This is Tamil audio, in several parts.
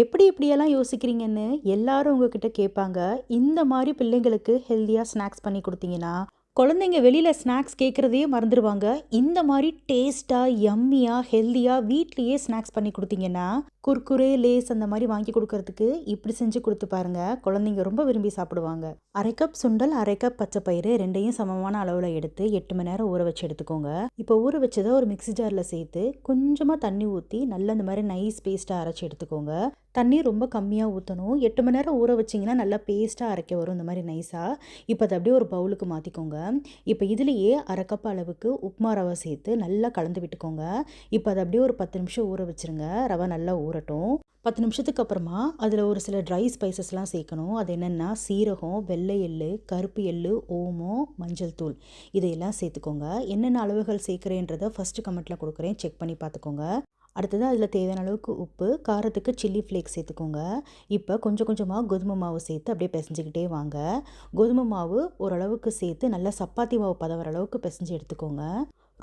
எப்படி இப்படியெல்லாம் யோசிக்கிறீங்கன்னு எல்லாரும் உங்ககிட்ட கேட்பாங்க. இந்த மாதிரி பிள்ளைங்களுக்கு ஹெல்த்தியாக ஸ்நாக்ஸ் பண்ணி கொடுத்தீங்கன்னா குழந்தைங்க வெளியில் ஸ்நாக்ஸ் கேட்குறதையே மறந்துடுவாங்க இந்த மாதிரி டேஸ்ட்டாக யம்மியாக ஹெல்த்தியாக வீட்லேயே ஸ்நாக்ஸ் பண்ணி கொடுத்தீங்கன்னா குர்குரே லேஸ் அந்த மாதிரி வாங்கி கொடுக்கறதுக்கு இப்படி செஞ்சு கொடுத்து பாருங்க. குழந்தைங்க ரொம்ப விரும்பி சாப்பிடுவாங்க. அரை கப் சுண்டல் அரை கப் பச்சை பயிறு ரெண்டையும் சமமான அளவில் எடுத்து எட்டு மணி நேரம் ஊற வச்சு எடுத்துக்கோங்க. இப்போ ஊற வச்சதை ஒரு மிக்ஸி ஜாரில் சேர்த்து கொஞ்சமாக தண்ணி ஊற்றி நல்ல இந்த மாதிரி நைஸ் பேஸ்ட்டாக அரைச்சி எடுத்துக்கோங்க. தண்ணி ரொம்ப கம்மியாக ஊற்றணும் எட்டு மணி நேரம் ஊற வச்சிங்கன்னா நல்லா பேஸ்ட்டாக அரைக்க வரும் இந்த மாதிரி நைஸாக இப்போ அதை அப்படியே ஒரு பவுலுக்கு மாற்றிக்கோங்க இப்போ இதுலேயே அரை அளவுக்கு உப்புமா ரவை சேர்த்து நல்லா கலந்து விட்டுக்கோங்க. இப்போ அதை அப்படியே ஒரு பத்து நிமிஷம் ஊற வச்சுருங்க. ரவை நல்லா ஊறட்டும். பத்து நிமிஷத்துக்கு அப்புறமா அதில் ஒரு சில ட்ரை ஸ்பைசஸ்லாம் சேர்க்கணும். அது என்னென்னா சீரகம் வெள்ளை எள்ளு கருப்பு எள்ளு ஓமம் மஞ்சள் தூள் இதையெல்லாம் சேர்த்துக்கோங்க. என்னென்ன அளவுகள் சேர்க்குறேன்றதை ஃபஸ்ட்டு கமெண்ட்டில் கொடுக்குறேன். செக் பண்ணி பார்த்துக்கோங்க. அடுத்தது அதில் தேவையான அளவுக்கு உப்பு காரத்துக்கு சில்லி ஃப்ளேக்ஸ் சேர்த்துக்கோங்க. இப்போ கொஞ்சம் கொஞ்சமாக கோதுமை மாவு சேர்த்து அப்படியே பிசைஞ்சிக்கிட்டே வாங்க. கோதுமை மாவு ஓரளவுக்கு சேர்த்து நல்லா சப்பாத்தி மாவு பதவர அளவுக்கு பிசைஞ்சு எடுத்துக்கோங்க.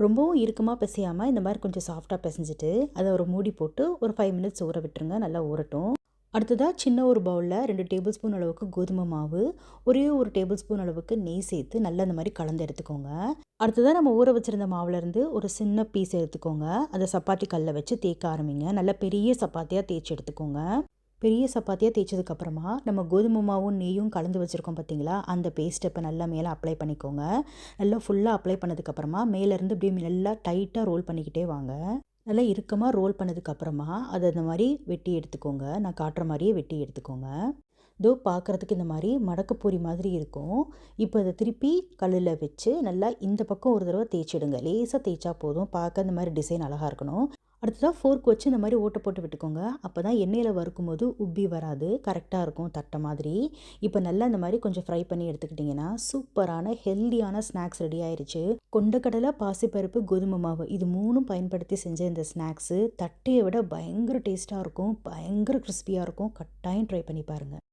ரொம்பவும் இறுக்கமாக பிசையாமல் இந்த மாதிரி கொஞ்சம் சாஃப்டாக பிசைஞ்சிட்டு அதை ஒரு மூடி போட்டு ஒரு ஃபைவ் மினிட்ஸ் ஊற விட்டுருங்க நல்லா ஊறட்டும். அடுத்ததாக சின்ன ஒரு பவுலில் ரெண்டு டேபிள் ஸ்பூன் அளவுக்கு கோதுமை மாவு ஒரே ஒரு டேபிள் ஸ்பூன் அளவுக்கு நெய் சேர்த்து நல்லா அந்த மாதிரி கலந்து எடுத்துக்கோங்க. அடுத்ததாக நம்ம ஊற வச்சுருந்த மாவுலேருந்து ஒரு சின்ன பீஸ் எடுத்துக்கோங்க. அதை சப்பாத்தி கல்லை வச்சு தேய்க்க ஆரம்பிங்க. நல்லா பெரிய சப்பாத்தியாக தேய்ச்சி எடுத்துக்கோங்க. பெரிய சப்பாத்தியாக தேய்ச்சதுக்கப்புறமா நம்ம கோதுமை மாவும் நெய்யும் கலந்து வச்சுருக்கோம் பார்த்தீங்களா அந்த பேஸ்ட்டை இப்போ நல்லா மேலே அப்ளை பண்ணிக்கோங்க. நல்லா ஃபுல்லாக அப்ளை பண்ணதுக்கப்புறமா மேலேருந்து இப்படியே நல்லா டைட்டாக ரோல் பண்ணிக்கிட்டே வாங்க. நல்லா இறுக்கமாக ரோல் பண்ணதுக்கப்புறமா அதை இந்த மாதிரி வெட்டி எடுத்துக்கோங்க. நான் காட்டுற மாதிரியே வெட்டி எடுத்துக்கோங்க. இதோ பார்க்குறதுக்கு இந்த மாதிரி மடக்குப்பூரி மாதிரி இருக்கும். இப்போ அதை திருப்பி கல்லில் வச்சு நல்லா இந்த பக்கம் ஒரு தடவை தேய்ச்சிடுங்க. லேசாக தேய்ச்சா போதும். பார்க்க இந்த மாதிரி டிசைன் அழகாக இருக்கணும். அடுத்ததாக ஃபோர்க் வச்சு இந்த மாதிரி ஓட்டை போட்டு விட்டுக்கோங்க. அப்போ தான் எண்ணெயில் வறுக்கும் போது உப்பி வராது. கரெக்டாக இருக்கும் தட்டை மாதிரி. இப்போ நல்லா இந்த மாதிரி கொஞ்சம் ஃப்ரை பண்ணி எடுத்துக்கிட்டிங்கன்னா சூப்பரான ஹெல்த்தியான ஸ்நாக்ஸ் ரெடி ஆயிடுச்சு கொண்டக்கடலை பாசிப்பருப்பு கோதுமை மாவு இது மூணும் பயன்படுத்தி செஞ்ச இந்த ஸ்நாக்ஸு தட்டையை விட பயங்கர டேஸ்ட்டாக இருக்கும். பயங்கர கிறிஸ்பியாக இருக்கும். கட்டாயம் ட்ரை பண்ணி பாருங்கள்